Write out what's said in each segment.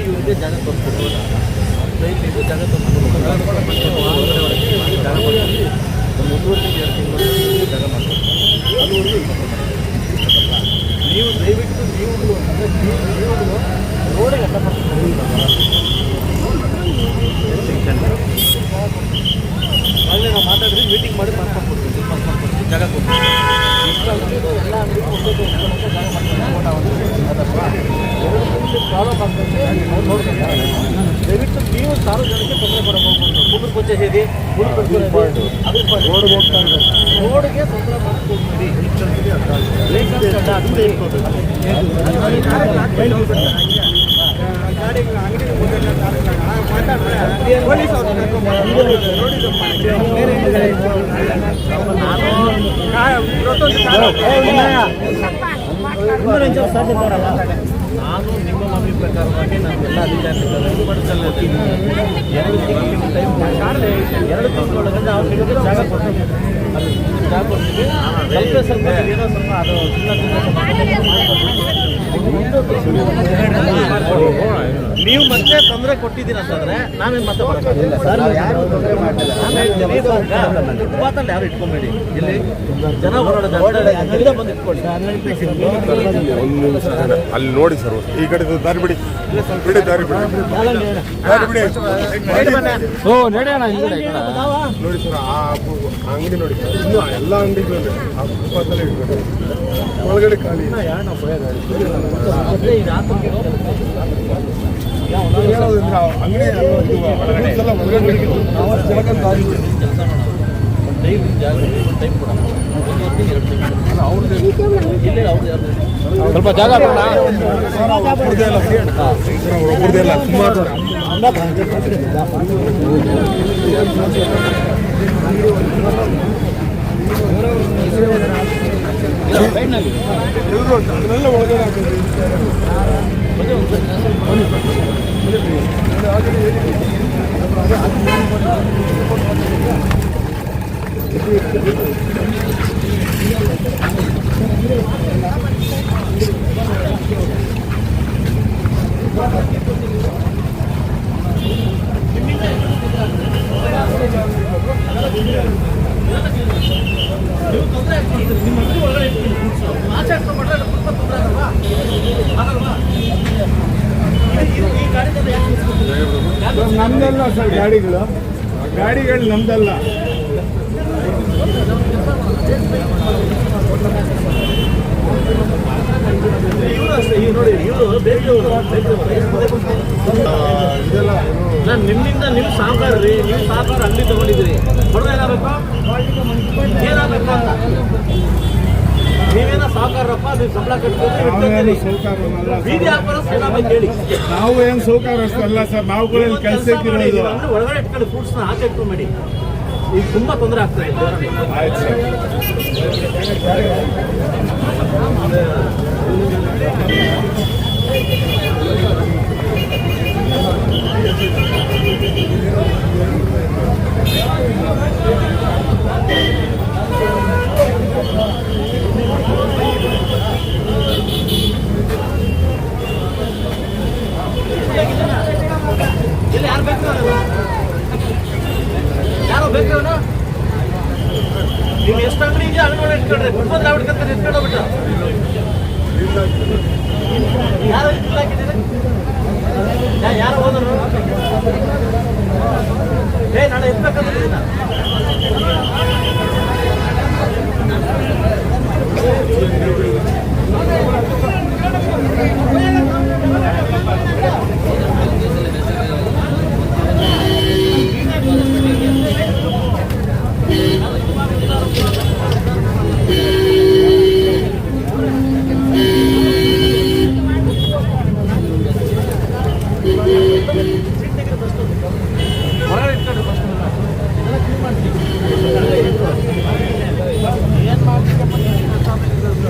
ಇವರಿಗೆ ಜಾಗ ಜಾಗ ಎರಡು ತಿಂಗಳು ಜಾಗ ನೀವು ದಯವಿಟ್ಟು ನೀವು ನೀವು ಮಾಡ್ಕೊಂಡು ಮಾತಾಡಿದ್ವಿ ಮೀಟಿಂಗ್ ಮಾಡಿ ಮಾಡ್ಕೊಡ್ತೀವಿ ಮಾಡ್ಕೊಡ್ತೀವಿ ಜಾಗ ಕೊಡ್ತೀವಿ ಎಲ್ಲ ಅಂಗಡಿಗೂ ಜಾಗ ಪ್ರಾಬ್ಲಮ್ ಆಗ್ತದೆ ನೋಡ್ಬೇಕು ದಯವಿಟ್ಟು ನೀವು ಸಾರ್ವಜನಿಕ ತೊಂದರೆ ಕುದುರು ಪೂಜೆ ಹೇಳಿ ಕುದುರು ಪೂಜೆ ಅದ್ರ ರೋಡ್ಗೆ ಹೋಗ್ತಾ ರೋಡ್ಗೆ ತೊಂದರೆ ಅಡ್ಡ ಹಾಕ್ಬೇಡಿ. ನಾನು ನಿಮ್ಮ ಮಾಹಿತಿ ಪ್ರಕಾರವಾಗಿ ನಾನು ಎಲ್ಲ ಅಧಿಕಾರಿಗಳು ಎರಡು ತಿಂಗಳು ಟೈಮ್ ಎರಡು ತಿಂಗಳೊಳಗೆ ನಾವು ನಿಮಗೆ ಜಾಗ ಕೊಡ್ತೀವಿ ಅಲ್ಲಿ ಜಾಗ ಕೊಡ್ತೀವಿ ಸ್ವಲ್ಪ ಏನೋ ಸ್ವಲ್ಪ ಅದು Oh, all right. ನೀವು ಮತ್ತೆ ತೊಂದರೆ ಕೊಟ್ಟಿದ್ದೀರ ಅಂತಂದ್ರೆ ನಾವೇನು ಮತ್ತೆ ಬರೋಕ್ಕಾಗಲ್ಲ. ನಾನು ಹೇಳ್ತೀನಿ, ಫುಟ್ಪಾತಲ್ಲಿ ಯಾರು ಇಟ್ಕೊಂಬೇಡಿ ಇಲ್ಲಿ ಜನ ಓಡಾಡೋ ಜಾಗದಲ್ಲಿ ಅಲ್ಲಿಂದ ಬಂದು ಇಟ್ಕೊಳ್ಳಿ ಒಂದು ಸರ್. ಅಲ್ಲಿ ನೋಡಿ ಸರ್ ಈ ಕಡೆ ದಾರಿ ಬಿಡಿ ಬಿಡಿ ದಾರಿ ಬಿಡಿ ದಾರಿ ಬಿಡಿ ಓ ನಡೆಯೋಣ ನೋಡಿ ಸರ್ ಆ ಅಂಗಡಿ ನೋಡಿ ಸರ್ ಇನ್ನು ಎಲ್ಲ ಅಂಗಡಿಗಳು ಆ ಫುಟ್ಪಾತಲ್ಲಿ ಇಟ್ಕೊಂಡು ಒಳಗಡೆ ಖಾಲಿ ಯಾರು ಆತಂಕ ಹೇಳೋದಂದ್ರೆ ಅಂಗಡಿ ಒಳಗಡೆ ಜಾಗ ಟೈಮ್ ಜಾಗ ಟೈಮ್ ಒಂದು ಹೊತ್ತಿಗೆ ಎರಡು ತಿಂಗಳು ಅವ್ರದ್ದು ಇಲ್ಲೇ ಅವ್ರದ್ದು ಯಾವ್ದು ಸ್ವಲ್ಪ ಜಾಗ ಬೇಡ ಸರ್, ಒಬ್ರದ್ದೇ ಅಲ್ಲ ಸರ್, ಒಬ್ರದ್ದೇ ನಮ್ದಲ್ಲ ಸರ್ ಗಾಡಿಗಳು. ಗಾಡಿಗಳು ನಮ್ದಲ್ಲ. ನಿಮ್ಮಿಂದ ನೀವು ಸಾಹುಕಾರ ರೀ ನೀವು ಸಾಹುಕಾರ ಅಲ್ಲಿ ತಗೊಂಡಿದ್ದೀರಿ. ಹೊಡೆದ ಏನಾಗಬೇಕು ಏನಾಗಬೇಕು ನೀವೇನೋ ಸಾಹುಕಾರಪ್ಪ ನೀವು ಸಂಬಳ ಕಟ್ಕೊಂಡು ಬೀದಿ ಹಾಕ್ಬಾರ ಕೇಳಿ. ಹೇಳಿ ನಾವು ಏನು ಸೌಕರ್ಯಷ್ಟಲ್ಲ ಸರ್ ನಾವುಗಳಲ್ಲಿ ನೀವು ಕೆಲಸ ಇರೋದು. ಒಳಗಡೆ ಇಟ್ಕೊಂಡು ಫ್ರೂಟ್ಸ್ನ ಆಚೆ ಮಾಡಿ. ಈಗ ತುಂಬಾ ತೊಂದರೆ ಆಗ್ತಾ ಇದೆ. ಆಯ್ತು ಸರ್. ಯಾರು ಬೇಕು ನೀವು ಎಷ್ಟು ಅಂಗಡಿ ಇದೆಯಾ ಅಂಗಡಿ ಇಟ್ಕೊಳ್ರಿ ಕುಟ್ಕೊಂಡು ನಾವು ಇಟ್ಕೊಂತಾರೆ ಯಾರು ಇಟ್ಕೊಂಡು ಹಾಕಿದ್ದೀರಿ ಯಾರು ಹೋದರು ಏ ನಾನು ಎತ್ಬೇಕಂದ್ರೆ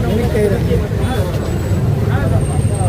Communicator.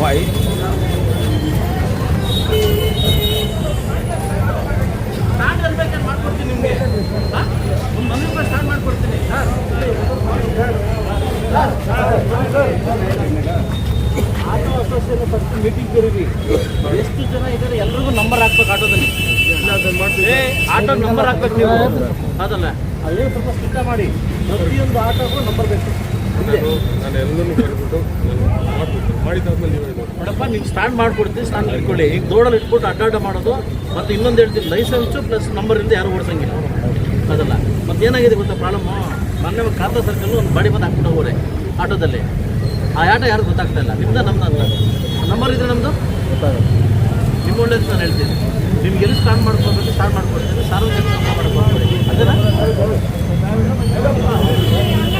white. ಮೀಟಿಂಗ್ ಎಷ್ಟು ಜನ ಇದ್ದಾರೆ ಎಲ್ರಿಗೂ ನಂಬರ್ ಹಾಕ್ಬೇಕು ಆಟೋದಲ್ಲಿ. ಆಟೋ ನಂಬರ್ ಹಾಕ್ಬೇಕು ನೀವು. ಅದಲ್ಲ. ಅದೇ ಸ್ವಲ್ಪ ಚಿಂತೆ ಮಾಡಿ. ಪ್ರತಿಯೊಂದು ಆಟೋಗೂ ನಂಬರ್ ಬೇಕು. ನಾನು ನೀವು ನೀವು ಸ್ಟ್ಯಾಂಡ್ ಮಾಡ್ಕೊಡ್ತೀವಿ ಸ್ಟ್ಯಾಂಡ್ ಇಟ್ಕೊಳ್ಳಿ ಈಗ ರೋಡಲ್ಲಿ ಇಟ್ಬಿಟ್ಟು ಅಡ್ಡಾಡ ಮಾಡೋದು, ಮತ್ತು ಇನ್ನೊಂದು ಹೇಳ್ತೀನಿ, ಲೈಸೆನ್ಸು ಪ್ಲಸ್ ನಂಬರಿಂದ ಯಾರು ಓಡಿಸಂಗಿಲ್ಲ. ಅದಲ್ಲ. ಮತ್ತು ಏನಾಗಿದೆ ಗೊತ್ತಾ ಪ್ರಾಬ್ಲಮ್ ಮೊನ್ನೆ ಒಂದು ಖಾತಾ ಸರ್ಕಲ್ ಒಂದು ಬಾಡಿ ಬಂದು ಹಾಕ್ಬಿಟ್ಟು ಆಟೋದಲ್ಲಿ. ಆ ಆಟ ಯಾರು ಗೊತ್ತಾಗ್ತಾ ಇಲ್ಲ. ನಿಮ್ದು, ನಮ್ದು ಅಂತ. ನಂಬರ್ ಇದ್ರೆ ನಮ್ಮದು ನಿಮ್ಮ ಒಳ್ಳೇದು ನಾನು ಹೇಳ್ತೀನಿ. ನಿಮ್ಗೆ ಎಲ್ಲಿ ಸ್ಟ್ಯಾಂಡ್ ಮಾಡ್ಕೊಬೇಕು, ಸ್ಟ್ಯಾಂಡ್ ಮಾಡ್ಕೊಡ್ತೀನಿ. ಸಾರ್ವಜನಿಕ ಸಂಘ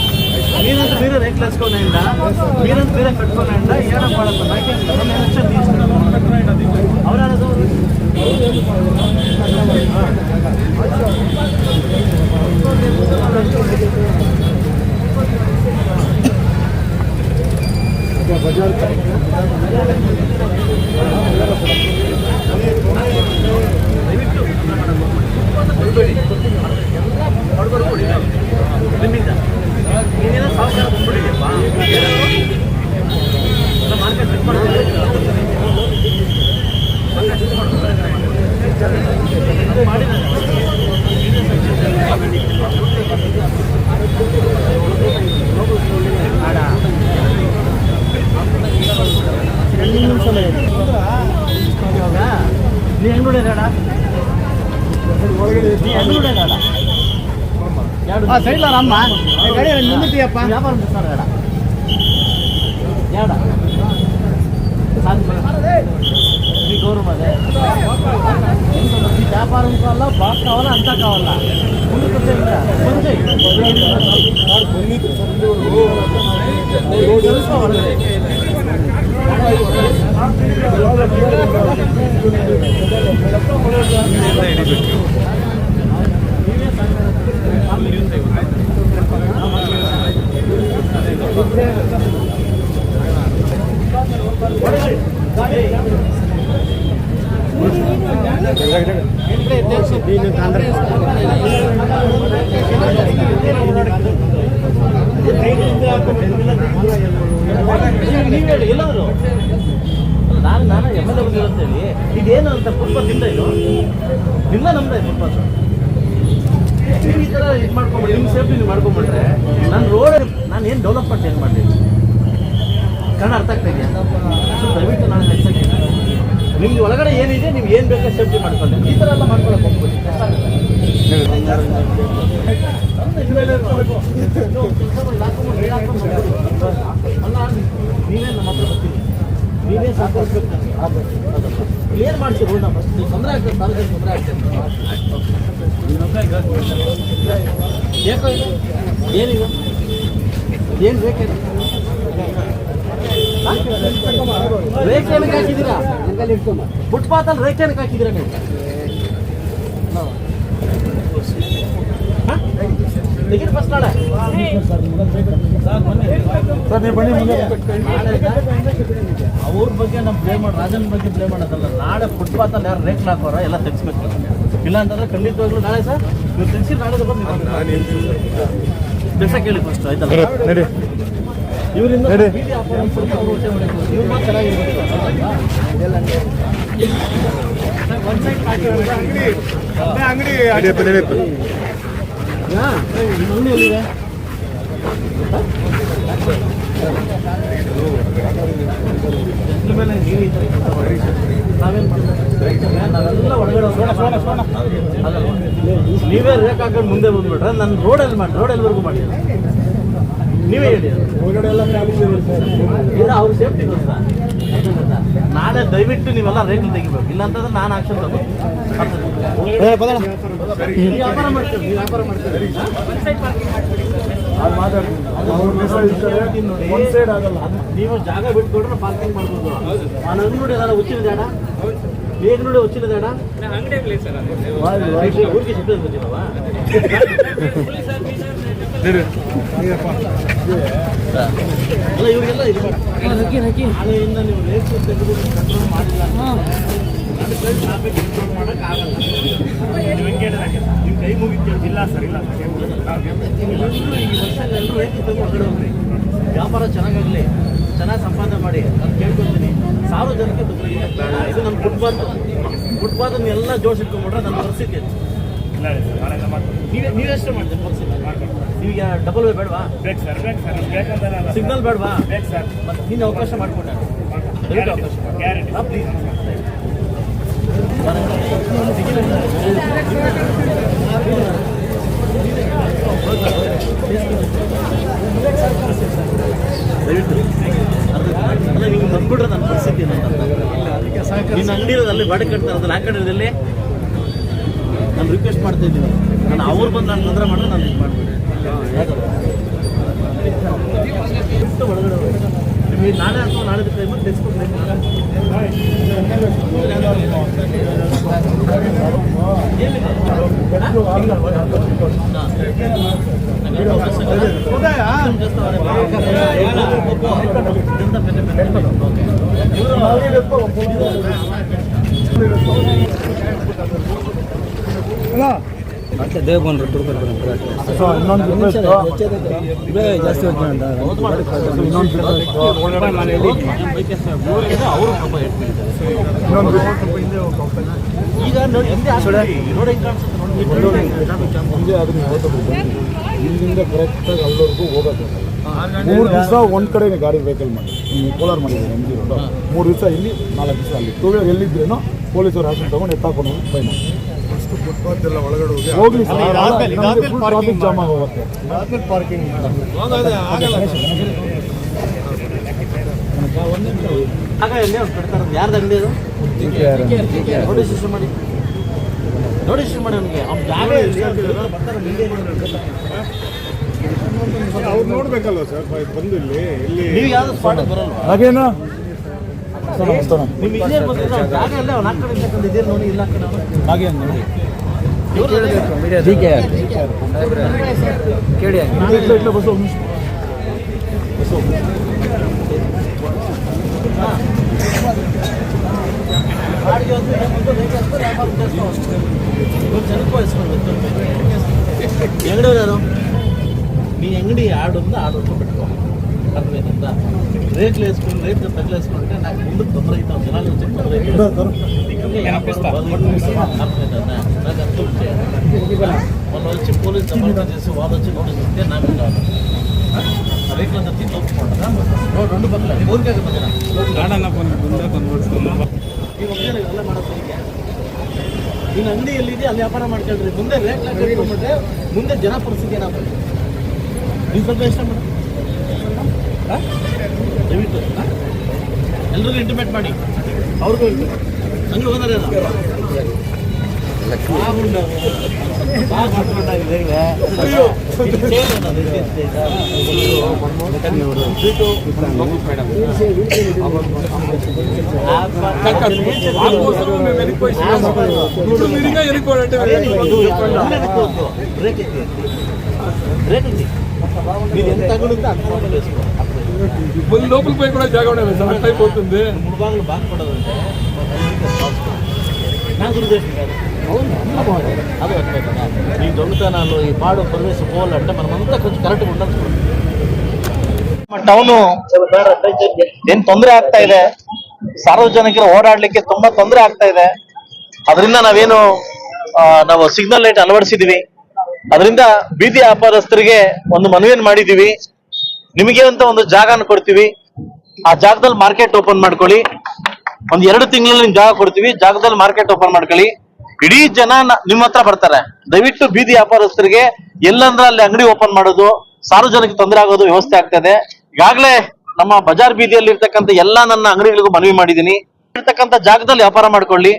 మీరంతా మీరే రేట్లు వేసుకోనండి మీరంతా మీరే కట్టుకోనండి ఏడం పడదు నాకేం రెండు లక్షలు తీసుకున్నాను అవునా ನಿಮ್ಮಿಂದ ನೀನೇನೋ ಸಾವುಕಾರ கடையில் ராமா என் கடையில் நின்றுட்டியாப்பா வியாபாரம் பேசுகிறாடா ஏடா మీ గౌరవం అదే వ్యాపారం కావాలా బాగా కావాలా అంతా కావాలా ముందుకు తెలుసుకోవాలి మీరే సంగతి ನಾನು ನಾನು ಎಂ ಎಲ್ ಎ ಇದೇನು ಅಂತ ಫುಟ್ಪಾತ್ ಇಲ್ಲ ಇದು? ನಿಮ್ಮ ನಮ್ದೆ ಫುಟ್ಪಾತ್ ನೀವು ಈ ಥರ ಇದು ಮಾಡ್ಕೊಂಬಿಡಿ ನಿಮ್ಮ ಸೇಫ್ಟಿ ನೀವು ಮಾಡ್ಕೊಂಬಿಟ್ರೆ ನಾನು ರೋಡ್ ನಾನು ಏನು ಡೆವಲಪ್ಮೆಂಟ್ ಏನು ಮಾಡಲಿ? ಕನ್ನಡ ಅರ್ಥ ಆಗ್ತಾ ಇದೆಯಾ? ಸೊ ದಯವಿಟ್ಟು ನಾನು ಹೆಚ್ಚಾಗಿ ನಿಮ್ಗೆ ಒಳಗಡೆ ಏನಿದೆ ನೀವು ಏನು ಬೇಕೋ ಸೇಫ್ಟಿ ಮಾಡ್ಕೊಳ್ಳಿ. ಈ ಥರ ಎಲ್ಲ ಮಾಡ್ಕೊಳಕ್ಕೆ. ಅಲ್ಲ ನೀವೇ ನಮ್ಮ ಹತ್ರ ಬರ್ತೀವಿ ನೀವೇ ರೋಡ್ನ ಫಸ್ಟ್ ತೊಂದರೆ ಆಗ್ತದೆ ಸಾರ್ವಜನಿಕ ತೊಂದರೆ ಆಗ್ತದೆ ಏನಿದು ಏನು ಬೇಕಿದೆ ರೇಖೆ ಏನಕ್ಕೆ ಹಾಕಿದ್ದೀರಾ ಫುಟ್ಪಾತಲ್ಲಿ ರೇಖೆ ಏನಕ್ಕೆ ಹಾಕಿದ್ದೀರಾ ನೀವು ಫಸ್ಟ್ ನಾಳೆ ಅವ್ರ ಬಗ್ಗೆ ನಮ್ಮ ಬ್ಲೇಮ್ ಮಾಡಿ ರಾಜನ್ ಬಗ್ಗೆ ಬ್ಲೇಮ್ ಮಾಡೋದಲ್ಲ ನಾಳೆ ಫುಟ್ಪಾತಲ್ಲಿ ಯಾರು ರೇಟ್ ಹಾಕೋರ ಎಲ್ಲ ತೆಗಿಸ್ಬೇಕು ಇಲ್ಲ ಅಂತಂದ್ರೆ ಖಂಡಿತವಾಗ್ಲೂ ನಾಳೆ ಸರ್. ನೀವು ತಿಳಿಸಿ ನಾಳೆ ಬಂದು ಕೆಲಸ ಕೇಳಿ ಫಸ್ಟ್ ಆಯ್ತಲ್ಲ ನಡಿ ಇವರಿಂದ. ಇವ್ರು ಚೆನ್ನಾಗಿರ್ಬೇಕು ಅಂಗಡಿ. ಅಂಗಡಿ. ನಾವೇನು ನಾವೆಲ್ಲ ಒಳಗಡೆ ಅಲ್ಲ ನೀವೇ ರೇಕ್ ಹಾಕೊಂಡು ಮುಂದೆ ಬಂದ್ಬಿಟ್ರೆ ನನ್ನ ರೋಡಲ್ಲಿ ಮಾಡಿ ರೋಡ್ ಎಲ್ಲಿವರೆಗೂ ಮಾಡಿ. ನೀವೇ ಹೇಳಿ. ಇಲ್ಲ ಅವ್ರ ಸೇಫ್ಟಿ ನಾಳೆ ದಯವಿಟ್ಟು ನೀವೆಲ್ಲ ರೇಟ್ ತೆಗಿಬೇಕು. ಇಲ್ಲ ಅಂತಂದ್ರೆ ನಾನು ಆಕ್ಷನ್ ತಗೋತೀನಿ. ನೀವು ವ್ಯಾಪಾರ ವ್ಯಾಪಾರ ಜಾಗ ಬಿಟ್ಕೊಡ್ರೆ ಪಾರ್ಕಿಂಗ್ ಮಾಡ್ಬೋದು. ನಾನು ನೋಡಿ ಉಚ್ಚಿನ ಜಾಡ ಈಗ ನೋಡಿ ಉಚ್ಚಿನ ಜಾಡ ಊರಿಗೆ ಸಿಟ್ಟು ಬಂದಿಲ್ಲವ ಅಲ್ಲ ಇವರಿಗೆಲ್ಲ ಇದು ನೀವು ರೇಟ್ ತೆಗೆದು ಕಂಟ್ರೋಲ್ ಮಾಡಿಲ್ಲ ನನ್ನ ಕೈ ಟ್ರಾಫಿಕ್ ಕಂಟ್ರೋಲ್ ಮಾಡೋಕ್ಕಾಗಲ್ಲ ನಿಮ್ಮ ಕೈ ಮುಗಿತು ಇಲ್ಲ ಸರ್ ಇಲ್ಲ ಎಲ್ಲರೂ ಈ ಎಲ್ಲರೂ ವ್ಯಾಪಾರ ಚೆನ್ನಾಗಾಗಲಿ. ಚೆನ್ನಾಗಿ ಸಂಪಾದನೆ ಮಾಡಿ. ನಾನು ಕೇಳ್ಕೊಳ್ತೀನಿ. ಸಾರ್ವಜನಿಕ ಇದು ನಮ್ಮ ಫುಟ್ಬಾಲ್. ಫುಟ್ಬಾಲ್ ಎಲ್ಲ ಜೋಡಿಸಿಟ್ಕೊಂಡ್ಬಿಟ್ರೆ ನನ್ನ ಪರಿಸ್ಥಿತಿ ನೀವೇ ನೀವೆಷ್ಟು ಮಾಡ್ತೀರಿ? ಪರಿಸ್ಥಿತಿ. ನಿಮಗೆ ಡಬಲ್ ವೇ ಬೇಡವಾ? ಬೇಕು ಸರ್ ಬೇಕು ಸರ್ ಸಿಗ್ನಲ್ ಬೇಡವಾ? ಬೇಕು ಸರ್ ಮತ್ತೆ ನೀನು ಅವಕಾಶ ಮಾಡಿಕೊಟ್ಟೆ ದಯವಿಟ್ಟು ದಯವಿಟ್ಟು ಅಲ್ಲ ನನ್ನ ಪರಿಸ್ಥಿತಿ ಏನು ಅಂತ. ನಿನ್ನ ಅಂಗಡಿ ಇರೋದು ಅಲ್ಲಿ ಬಾಡಿಗೆ ಕಟ್ತಾರೆ ಅದ್ರಲ್ಲಿ ಆ ಕಡೆ ನಾನು ರಿಕ್ವೆಸ್ಟ್ ಮಾಡ್ತಾ ನಾನು ಅವ್ರು ಬಂದು ನಾನು ತೊಂದರೆ ನಾನು ಇದು ಮಾಡ್ಬಿಡಿ ಇಷ್ಟು ಒಳಗಡೆ ನಾಳೆ ಅಥವಾ ನಾಳೆ ಟೈಮಲ್ಲಿ ತೆಗೆಸ್ಕೊಡ್ಬೇಕು ಸೊ ಇನ್ನೊಂದು ಜಾಸ್ತಿ ಇನ್ನೊಂದು ಇನ್ನೊಂದು ಮುಂದೆ ಅದನ್ನ ಇಲ್ಲಿಂದ ಕರೆಕ್ಟಾಗಿ ಅಲ್ಲವರೆಗೂ ಹೋಗೋದು ಮೂರು ದಿವಸ ಒಂದು ಕಡೆ ಗಾಡಿ ವೆಹಿಕಲ್ ಮಾಡಿ ಕೋಲಾರ ಮಾಡಿದ್ರು ಎಂ ಜಿ ರೋಡು ಮೂರು ದಿವಸ ಇಲ್ಲಿ ನಾಲ್ಕು ದಿವಸ ಅಲ್ಲಿ. ಟೂ ವೀಲರ್ ಎಲ್ಲಿದ್ರೇನೋ ಪೊಲೀಸರು ಆಕ್ಷನ್ ತಗೊಂಡು ಎತ್ತಾಕೊಂಡು ಹೋಗಿ ಫೈನ್ ಒಳಗಡೆ ಹೋಗ್ಲಿ ಟ್ರಾಫಿಕ್ ಜಾಮ್ ಆಗೋಗುತ್ತೆ ಯಾರ್ದು ಅಂಗಡಿ ಅದು? ನೋಡಿ ಮಾಡಿ ನೋಡಿ ಶ್ರೀ ಮಾಡಿ ಅವನಿಗೆ. ಅವ್ನ ಜಾಗ ಅವ್ರು ನೋಡ್ಬೇಕಲ್ವ ಸರ್ ಬಂದು ಇಲ್ಲಿ ಇಲ್ಲಿ ನೀವು ಯಾವ್ದು ಸ್ಪಾಟ್ ಬರಲ್ವಾ? ಹಾಗೇನು? ನಿಮ್ ಇಲ್ಲೇ ಬಂದಿದ್ರೆ ಅವ್ನ ಜಾಗ ಎಲ್ಲ ಅವ್ನ ಆ ಕಡೆ ಇರ್ತಕ್ಕಂಥ ಇದೇ ನೋಡಿ ಇಲ್ಲ ಆ ಕಡೆ ಅವ್ನು. ಹಾಗೆ ನೋಡಿ ಇವ್ರು ಅದೇ. ಇಟ್ಲ ಇಟ್ಲ ಬಸ್ ಒಂದು ನಿಮಿಷ. ಬಾಡಿಗೆ ಒಂದು ಒಂದು ರೇಟ್ ಎಷ್ಟು ವ್ಯಾಪಾರ ఎంగడో లేదు మీ ఎంగడి ఆడుందో ఆడొట్లో పెట్టుకోవాలి అర్థమైందా రేట్లు వేసుకుని రేట్లు పెద్దలు వేసుకుంటే నాకు ముందు తొందర అవుతాం జనాలు వచ్చి తొందర అవుతుంది వాళ్ళు వచ్చి పోలీస్ కంప్లైంట్ చేసి వాళ్ళు వచ్చి నోటీస్ ఇస్తే నాకు కావాలి రేట్లు అంతా తీసి ఒప్పుకుంటుందా రెండు పక్కల ఊరికే కదా ನಿನ್ನ ಅಂಗಡಿ ಎಲ್ಲಿದೆ ಅಲ್ಲಿ ವ್ಯಾಪಾರ ಮಾಡ್ಕೊಳ್ರಿ. ಮುಂದೆ ರೇಟ್ ಕಟ್ಕೊಂಡ್ಬಿಟ್ರೆ ಮುಂದೆ ಜನ ಪರಿಸ್ಥಿತಿ ಏನಾಗ್ತದೆ? ನೀವು ಸ್ವಲ್ಪ ಎಷ್ಟು ಮಾಡಿ. ಎಲ್ರಿಗೂ ಇಂಟಿಮೇಟ್ ಮಾಡಿ. ಅವ್ರಿಗೂ ಹಂಗೆ ಹೋದರೆ ಬಾಗಿ మీరు ఎంత తగులుంటే అంత లోపల లోపలికి పోయి కూడా జాగా ఉండదు సార్ అట్లా అయిపోతుంది మూడు భాగాలు నా దురుద్దేశం అది అట్లే కదా ఈ దొంగతనాలు ఈ పాడు ప్రదేశం పోవాలంటే మనమంతా కొంచెం కరెక్ట్గా ఉండాలి ಟೌನು ಏನ್ ತೊಂದರೆ ಆಗ್ತಾ ಇದೆ ಸಾರ್ವಜನಿಕರು ಓಡಾಡ್ಲಿಕ್ಕೆ ತುಂಬಾ ತೊಂದರೆ ಆಗ್ತಾ ಇದೆ ಅದರಿಂದ ನಾವೇನು ಆ, ನಾವು ಸಿಗ್ನಲ್ ಲೈಟ್ ಅಳವಡಿಸಿದೀವಿ ಅದರಿಂದ ಬೀದಿ ವ್ಯಾಪಾರಸ್ಥರಿಗೆ ಒಂದು ಮನವಿಯನ್ನು ಮಾಡಿದೀವಿ ನಿಮಗೆ ಅಂತ ಒಂದು ಜಾಗನ ಕೊಡ್ತೀವಿ ಆ ಜಾಗದಲ್ಲಿ ಮಾರ್ಕೆಟ್ ಓಪನ್ ಮಾಡ್ಕೊಳ್ಳಿ ಒಂದ್ ಎರಡು ತಿಂಗಳಲ್ಲಿ ನಿಮ್ ಜಾಗ ಕೊಡ್ತೀವಿ ಜಾಗದಲ್ಲಿ ಮಾರ್ಕೆಟ್ ಓಪನ್ ಮಾಡ್ಕೊಳ್ಳಿ ಇಡೀ ಜನ ನಿಮ್ಮ ಹತ್ರ ಬರ್ತಾರೆ. ದಯವಿಟ್ಟು ಬೀದಿ ವ್ಯಾಪಾರಸ್ಥರಿಗೆ ಎಲ್ಲಂದ್ರೆ ಅಲ್ಲಿ ಅಂಗಡಿ ಓಪನ್ ಮಾಡೋದು, ಸಾರ್ವಜನಿಕ ತೊಂದರೆ ಆಗೋದು ವ್ಯವಸ್ಥೆ ಆಗ್ತದೆ. ಈಗಾಗಲೇ ನಮ್ಮ ಬಜಾರ್ ಬೀದಿಯಲ್ಲಿ ಇರ್ತಕ್ಕಂಥ ಎಲ್ಲಾ ನನ್ನ ಅಂಗಡಿಗಳಿಗೂ ಮನವಿ ಮಾಡಿದೀನಿ ಇರ್ತಕ್ಕಂಥ ಜಾಗದಲ್ಲಿ ವ್ಯಾಪಾರ ಮಾಡ್ಕೊಳ್ಳಿ.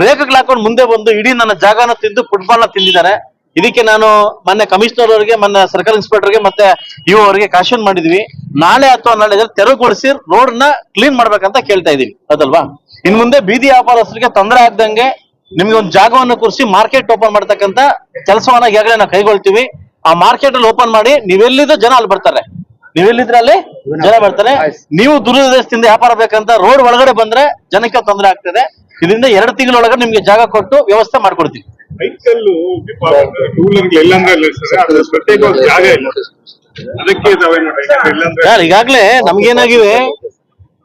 ರೇಖೆಗಳು ಹಾಕೊಂಡು ಮುಂದೆ ಬಂದು ಇಡೀ ನನ್ನ ಜಾಗನ ತಿಂದು ಫುಟ್ಬಾಲ್ನ ತಿಂದಿದ್ದಾರೆ. ಇದಕ್ಕೆ ನಾನು ಮೊನ್ನೆ ಕಮಿಷನರ್ ಅವರಿಗೆ, ಮೊನ್ನೆ ಸರ್ಕಲ್ ಇನ್ಸ್ಪೆಕ್ಟರ್ಗೆ ಮತ್ತೆ ಇವು ಅವರಿಗೆ ಕಾಶನ್ ಮಾಡಿದ್ವಿ. ನಾಳೆ ಅಥವಾ ನಾಳೆ ತೆರವುಗೊಳಿಸಿ ರೋಡ್ನ ಕ್ಲೀನ್ ಮಾಡ್ಬೇಕಂತ ಕೇಳ್ತಾ ಇದೀವಿ ಅದಲ್ವಾ? ಇನ್ ಮುಂದೆ ಬೀದಿ ವ್ಯಾಪಾರಸ್ಥರಿಗೆ ತೊಂದರೆ ಆಗ್ದಂಗೆ ನಿಮ್ಗೆ ಒಂದು ಜಾಗವನ್ನು ಕುರಿಸಿ ಮಾರ್ಕೆಟ್ ಓಪನ್ ಮಾಡ್ತಕ್ಕಂತ ಕೆಲಸವನ್ನ ಈಗಾಗಲೇ ನಾವು ಕೈಗೊಳ್ತೀವಿ. ಆ ಮಾರ್ಕೆಟ್ ಅಲ್ಲಿ ಓಪನ್ ಮಾಡಿ ನೀವೆಲ್ಲಿದ್ದು ಜನ ಅಲ್ಲಿ ಬರ್ತಾರೆ. ನೀವೆಲ್ಲಿದ್ರೆ ಅಲ್ಲಿ ಜನ ಬರ್ತಾರೆ. ನೀವು ದುರುದ್ದೇಶದಿಂದ ವ್ಯಾಪಾರ ಬೇಕಂತ ರೋಡ್ ಒಳಗಡೆ ಬಂದ್ರೆ ಜನಕ್ಕೆ ತೊಂದರೆ ಆಗ್ತದೆ. ಇದರಿಂದ ಎರಡು ತಿಂಗಳೊಳಗೆ ನಿಮ್ಗೆ ಜಾಗ ಕೊಟ್ಟು ವ್ಯವಸ್ಥೆ ಮಾಡ್ಕೊಡ್ತೀವಿ. ಈಗಾಗ್ಲೇ ಟೂ ವೀಲರ್ ಎಲ್ಲಂದ್ರೆ ಪ್ರತ್ಯೇಕವಾಗಿ ಜಾಗ ಇಲ್ಲ. ಅದಕ್ಕೆ ಈಗಾಗಲೇ ನಮ್ಗೇನಾಗಿವೆ?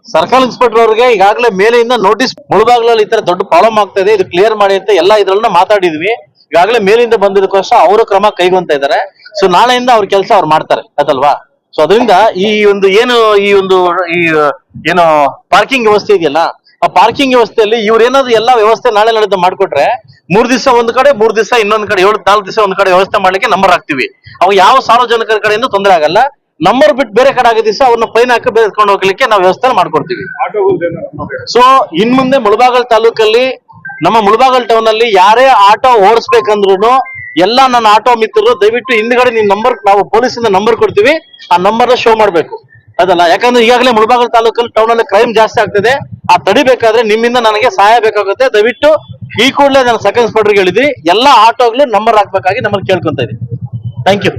ಸರ್ಕಲ್ ಇನ್ಸ್ಪೆಕ್ಟರ್ ಅವ್ರಿಗೆ ಈಗಾಗಲೇ ಮೇಲೆಯಿಂದ ನೋಟಿಸ್ ಮುಳುಬಾಗ್ಲಲ್ಲಿ ಈ ತರ ದೊಡ್ಡ ಪ್ರಾಬ್ಲಮ್ ಆಗ್ತಾ ಇದೆ. ಇದು ಕ್ಲಿಯರ್ ಮಾಡಿ ಅಂತ ಎಲ್ಲ ಇದ್ರಲ್ಲ ಮಾತಾಡಿದ್ವಿ. ಈಗಾಗಲೇ ಮೇಲಿಂದ ಬಂದಿದ್ದಕ್ಕೋಸ್ಕರ ಅವರು ಕ್ರಮ ಕೈಗೊಂತ ಇದ್ದಾರೆ. ಸೊ ನಾಳೆಯಿಂದ ಅವ್ರ ಕೆಲಸ ಅವ್ರು ಮಾಡ್ತಾರೆ. ಅದಲ್ವಾ ಸೊ ಅದರಿಂದ ಈ ಒಂದು ಏನು, ಈ ಒಂದು, ಈ, ಏನು ಪಾರ್ಕಿಂಗ್ ವ್ಯವಸ್ಥೆ ಇದೆಯಲ್ಲ, ಆ ಪಾರ್ಕಿಂಗ್ ವ್ಯವಸ್ಥೆಯಲ್ಲಿ ಇವ್ರು ಏನಾದ್ರು ಎಲ್ಲ ವ್ಯವಸ್ಥೆ ನಾಳೆ ನಡೆದ ಮಾಡ್ಕೊಟ್ರೆ ಮೂರ್ ದಿವಸ ಒಂದ್ ಕಡೆ, ಮೂರ್ ದಿವಸ ಇನ್ನೊಂದ್ ಕಡೆ, ಏಳು, ನಾಲ್ಕು ದಿವಸ ಒಂದ್ ಕಡೆ ವ್ಯವಸ್ಥೆ ಮಾಡ್ಲಿಕ್ಕೆ ನಂಬರ್ ಹಾಕ್ತಿವಿ. ಅವಾಗ ಯಾವ ಸಾರ್ವಜನಿಕರ ಕಡೆಯಿಂದ ತೊಂದರೆ ಆಗಲ್ಲ. ನಂಬರ್ ಬಿಟ್ಟು ಬೇರೆ ಕಡೆ ಆಗೋ ಸರ್ ಅವ್ರನ್ನ ಫೈನ್ ಹಾಕಿ ಬೇರೆಕೊಂಡು ಹೋಗ್ಲಿಕ್ಕೆ ನಾವು ವ್ಯವಸ್ಥೆ ಮಾಡ್ಕೊಡ್ತೀವಿ. ಸೊ ಇನ್ ಮುಂದೆ ಮುಳಬಾಗಲ್ ತಾಲೂಕಲ್ಲಿ ನಮ್ಮ ಮುಳಬಾಗಲ್ ಟೌನ್ ಅಲ್ಲಿ ಯಾರೇ ಆಟೋ ಓಡಿಸ್ಬೇಕಂದ್ರು ಎಲ್ಲ ನನ್ನ ಆಟೋ ಮಿತ್ರರು ದಯವಿಟ್ಟು ಹಿಂದ್ಗಡೆ ನಿನ್ ನಂಬರ್ ನಾವು ಪೊಲೀಸಿಂದ ನಂಬರ್ ಕೊಡ್ತೀವಿ. ಆ ನಂಬರ್ ಶೋ ಮಾಡ್ಬೇಕು. ಅದಲ್ಲ? ಯಾಕಂದ್ರೆ ಈಗಾಗಲೇ ಮುಳಬಾಗಲ್ ತಾಲೂಕಲ್ಲಿ ಟೌನ್ ಅಲ್ಲಿ ಕ್ರೈಮ್ ಜಾಸ್ತಿ ಆಗ್ತದೆ. ಆ ತಡಿಬೇಕಾದ್ರೆ ನಿಮ್ಮಿಂದ ನನಗೆ ಸಹಾಯ ಬೇಕಾಗುತ್ತೆ. ದಯವಿಟ್ಟು ಈ ಕೂಡಲೇ ನಾನು ಸೆಕೆಂಡ್ ಇನ್ಸ್ಪೆಕ್ಟರ್ಗೆ ಹೇಳಿದ್ವಿ ಎಲ್ಲಾ ಆಟೋಗಳು ನಂಬರ್ ಹಾಕ್ಬೇಕಾಗಿ ನಮ್ಮಲ್ಲಿ ಕೇಳ್ಕೊಂತ ಇದೀವಿ ಥ್ಯಾಂಕ್ ಯು